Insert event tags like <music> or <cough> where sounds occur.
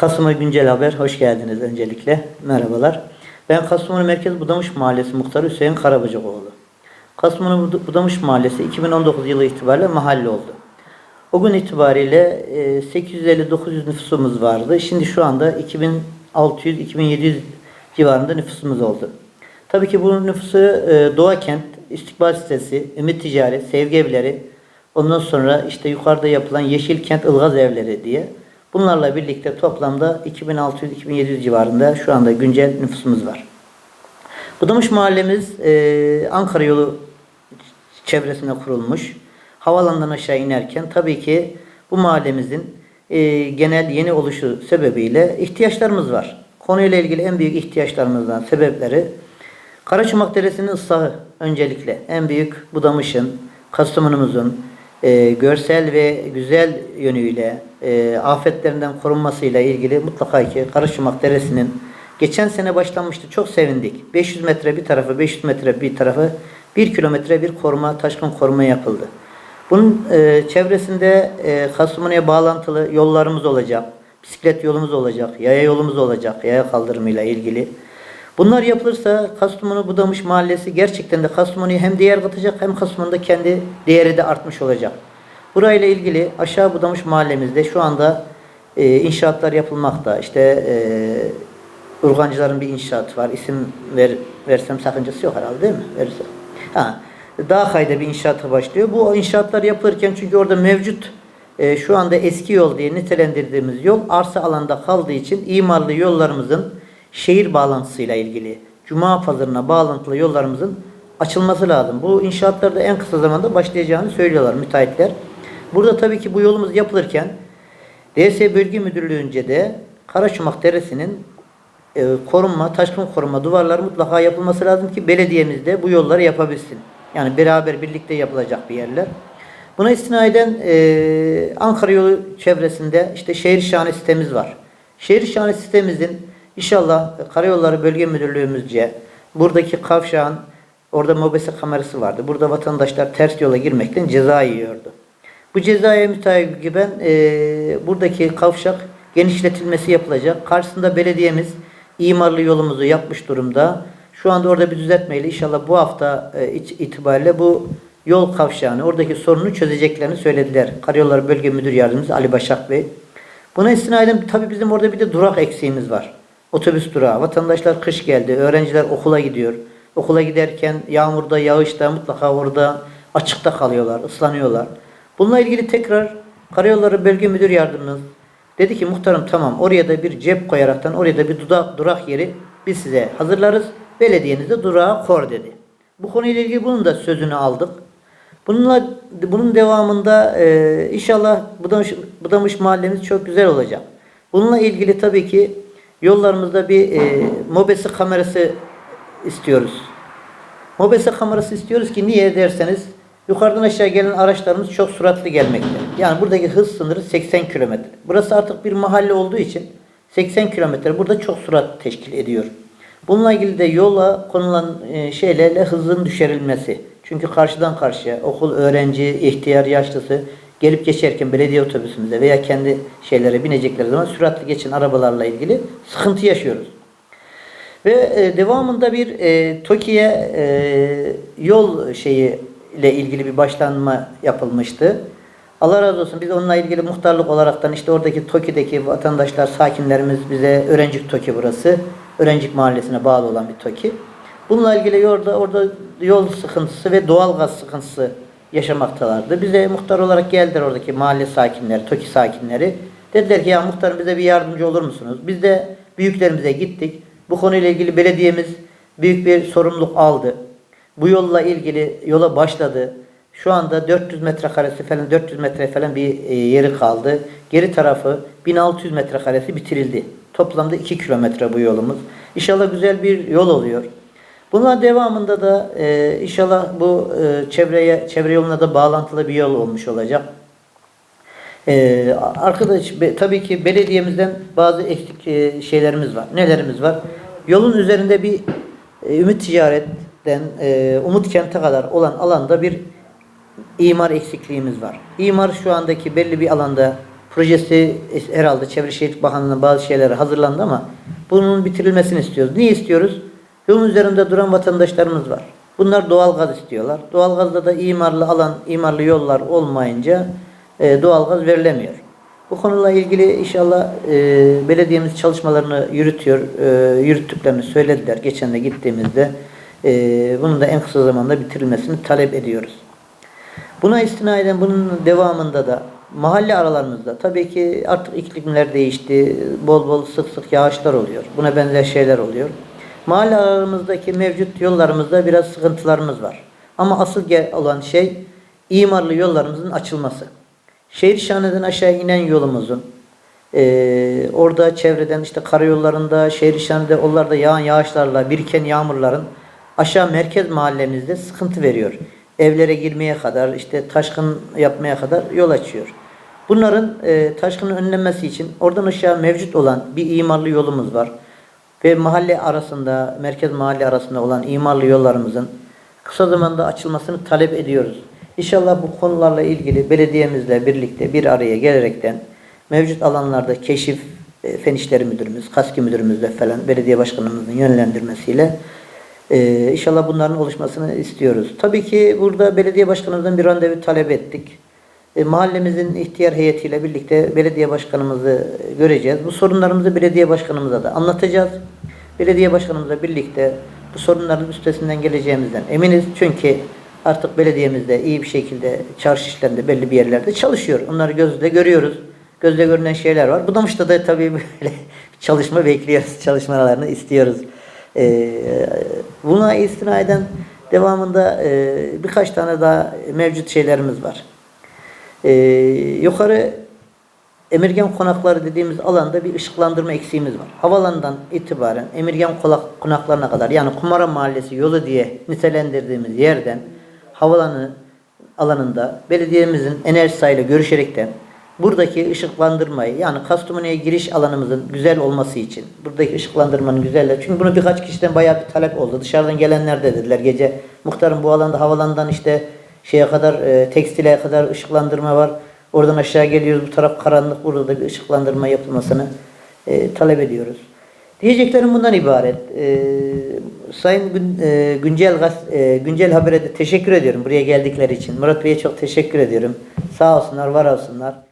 Kastamonu Güncel Haber, hoş geldiniz öncelikle. Merhabalar. Ben Kastamonu Merkez Budamış Mahallesi Muhtarı Hüseyin Karabacıkoğlu. Kastamonu Bud- Budamış Mahallesi 2019 yılı itibariyle mahalle oldu. O gün itibariyle e, 850-900 nüfusumuz vardı. Şimdi şu anda 2600-2700 civarında nüfusumuz oldu. Tabii ki bu nüfusu e, Doğa Kent, İstikbal Sitesi, Ümit Ticaret, Sevgi Evleri, ondan sonra işte yukarıda yapılan Yeşil Kent Ilgaz Evleri diye bunlarla birlikte toplamda 2600-2700 civarında şu anda güncel nüfusumuz var. Budamış mahallemiz e, Ankara yolu çevresinde kurulmuş. Havalandan aşağı inerken tabii ki bu mahallemizin e, genel yeni oluşu sebebiyle ihtiyaçlarımız var. Konuyla ilgili en büyük ihtiyaçlarımızdan sebepleri Karaçumak Deresi'nin ıslahı öncelikle en büyük Budamış'ın, Kastamonumuzun e, görsel ve güzel yönüyle e, afetlerinden korunmasıyla ilgili mutlaka ki Karaçumak Deresi'nin geçen sene başlanmıştı. Çok sevindik. 500 metre bir tarafı, 500 metre bir tarafı 1 kilometre bir koruma, taşkın koruma yapıldı. Bunun e, çevresinde e, Kastamonu'ya bağlantılı yollarımız olacak. Bisiklet yolumuz olacak, yaya yolumuz olacak, yaya kaldırımıyla ilgili. Bunlar yapılırsa Kastamonu Budamış Mahallesi gerçekten de Kastamonu'ya hem değer katacak hem Kastamonu'da kendi değeri de artmış olacak. Burayla ilgili aşağı Budamış Mahallemizde şu anda e, inşaatlar yapılmakta. İşte e, Urgancıların bir inşaatı var. İsim ver, versem sakıncası yok herhalde değil mi? Verirsem. Ha, Dağkay'da bir inşaatı başlıyor. Bu inşaatlar yapılırken çünkü orada mevcut e, şu anda eski yol diye nitelendirdiğimiz yol arsa alanda kaldığı için imarlı yollarımızın şehir bağlantısıyla ilgili Cuma pazarına bağlantılı yollarımızın açılması lazım. Bu inşaatlar da en kısa zamanda başlayacağını söylüyorlar müteahhitler. Burada tabii ki bu yolumuz yapılırken DS Bölge Müdürlüğü'nce de Karaçumak Deresi'nin e, korunma, taşkın koruma duvarları mutlaka yapılması lazım ki belediyemiz de bu yolları yapabilsin. Yani beraber birlikte yapılacak bir yerler. Buna istinaden e, Ankara yolu çevresinde işte şehir şahane sitemiz var. Şehir şahane sitemizin inşallah Karayolları Bölge Müdürlüğümüzce buradaki kavşağın orada mobese kamerası vardı. Burada vatandaşlar ters yola girmekten ceza yiyordu. Bu cezaya müteakiben e, buradaki kavşak genişletilmesi yapılacak. Karşısında belediyemiz imarlı yolumuzu yapmış durumda. Şu anda orada bir düzeltmeyle inşallah bu hafta e, itibariyle bu yol kavşağını, oradaki sorunu çözeceklerini söylediler. Karayolları Bölge Müdür Yardımcısı Ali Başak Bey. Buna istinaden tabii bizim orada bir de durak eksiğimiz var. Otobüs durağı. Vatandaşlar kış geldi. Öğrenciler okula gidiyor. Okula giderken yağmurda, yağışta mutlaka orada açıkta kalıyorlar, ıslanıyorlar. Bununla ilgili tekrar Karayolları Bölge Müdür Yardımcımız dedi ki muhtarım tamam oraya da bir cep koyaraktan oraya da bir dudak, durak yeri biz size hazırlarız. Belediyenizde durağı kor dedi. Bu konuyla ilgili bunun da sözünü aldık. Bununla bunun devamında e, inşallah Budamış, Budamış mahallemiz çok güzel olacak. Bununla ilgili tabii ki yollarımızda bir e, mobese kamerası istiyoruz. Mobese kamerası istiyoruz ki niye derseniz yukarıdan aşağı gelen araçlarımız çok süratli gelmekte. Yani buradaki hız sınırı 80 kilometre. Burası artık bir mahalle olduğu için 80 kilometre burada çok sürat teşkil ediyor. Bununla ilgili de yola konulan e, şeylerle hızın düşürülmesi. Çünkü karşıdan karşıya okul, öğrenci, ihtiyar, yaşlısı gelip geçerken belediye otobüsümüze veya kendi şeylere binecekleri zaman süratli geçen arabalarla ilgili sıkıntı yaşıyoruz. Ve e, devamında bir e, TOKİ'ye e, yol şeyi ile ilgili bir başlanma yapılmıştı. Allah razı olsun biz onunla ilgili muhtarlık olaraktan işte oradaki TOKİ'deki vatandaşlar, sakinlerimiz bize Öğrencik TOKİ burası. Öğrencik mahallesine bağlı olan bir TOKİ. Bununla ilgili orada orada yol sıkıntısı ve doğal gaz sıkıntısı yaşamaktalardı. Bize muhtar olarak geldiler oradaki mahalle sakinleri, TOKİ sakinleri. Dediler ki ya muhtarım bize bir yardımcı olur musunuz? Biz de büyüklerimize gittik. Bu konuyla ilgili belediyemiz büyük bir sorumluluk aldı. Bu yolla ilgili yola başladı. Şu anda 400 metrekaresi falan 400 metre falan bir e, yeri kaldı. Geri tarafı 1600 metrekaresi bitirildi. Toplamda 2 kilometre bu yolumuz. İnşallah güzel bir yol oluyor. Bunun devamında da e, inşallah bu e, çevreye çevre yoluna da bağlantılı bir yol olmuş olacak. Ee, arkadaş be- tabii ki belediyemizden bazı eksik e, şeylerimiz var. Nelerimiz var? Yolun üzerinde bir e, Ümit Ticaret'ten e, Umut Kent'e kadar olan alanda bir imar eksikliğimiz var. İmar şu andaki belli bir alanda projesi herhalde Çevre Şehircilik Bakanlığı'nın bazı şeyleri hazırlandı ama bunun bitirilmesini istiyoruz. Niye istiyoruz? Yolun üzerinde duran vatandaşlarımız var. Bunlar doğalgaz istiyorlar. Doğalgazda da imarlı alan, imarlı yollar olmayınca e, doğalgaz verilemiyor. Bu konuyla ilgili inşallah e, belediyemiz çalışmalarını yürütüyor, e, yürüttüklerini söylediler geçen de gittiğimizde. E, bunun da en kısa zamanda bitirilmesini talep ediyoruz. Buna istinaden bunun devamında da mahalle aralarımızda tabii ki artık iklimler değişti. Bol bol sık sık yağışlar oluyor. Buna benzer şeyler oluyor. Mahalle aralarımızdaki mevcut yollarımızda biraz sıkıntılarımız var. Ama asıl olan şey imarlı yollarımızın açılması. Şehir şaneden aşağı inen yolumuzun ee, orada çevreden işte karayollarında, şehir şanede onlarda yağan yağışlarla biriken yağmurların aşağı merkez mahallemizde sıkıntı veriyor. Evlere girmeye kadar, işte taşkın yapmaya kadar yol açıyor. Bunların e, taşkının önlenmesi için oradan aşağı mevcut olan bir imarlı yolumuz var. Ve mahalle arasında, merkez mahalle arasında olan imarlı yollarımızın kısa zamanda açılmasını talep ediyoruz. İnşallah bu konularla ilgili belediyemizle birlikte bir araya gelerekten mevcut alanlarda keşif e, fen işleri müdürümüz, kaski müdürümüzle falan belediye başkanımızın yönlendirmesiyle ee, inşallah bunların oluşmasını istiyoruz. Tabii ki burada belediye başkanımızdan bir randevu talep ettik. E, mahallemizin ihtiyar heyetiyle birlikte belediye başkanımızı göreceğiz. Bu sorunlarımızı belediye başkanımıza da anlatacağız. Belediye başkanımızla birlikte bu sorunların üstesinden geleceğimizden eminiz. Çünkü artık belediyemizde iyi bir şekilde çarşı işlerinde belli bir yerlerde çalışıyor. Onları gözle görüyoruz. Gözle görünen şeyler var. Budamış'ta da tabii <laughs> böyle çalışma bekliyoruz. Çalışmalarını istiyoruz. Ee, buna istinaden devamında e, birkaç tane daha mevcut şeylerimiz var. Ee, yukarı Emirgan konakları dediğimiz alanda bir ışıklandırma eksiğimiz var. Havalandan itibaren Emirgan Konak- konaklarına kadar yani Kumara Mahallesi yolu diye nitelendirdiğimiz yerden havalanı alanında belediyemizin enerji sahiyle görüşerekten buradaki ışıklandırmayı yani Kastamonu'ya giriş alanımızın güzel olması için buradaki ışıklandırmanın güzelle çünkü bunu birkaç kişiden bayağı bir talep oldu. Dışarıdan gelenler de dediler gece muhtarım bu alanda havalandan işte şeye kadar e, tekstile kadar ışıklandırma var. Oradan aşağı geliyoruz bu taraf karanlık burada da bir ışıklandırma yapılmasını e, talep ediyoruz. Diyeceklerim bundan ibaret. E, Sayın Gün, e, Güncel e, Güncel Haber'e de teşekkür ediyorum buraya geldikleri için. Murat Bey'e çok teşekkür ediyorum. Sağ olsunlar, var olsunlar.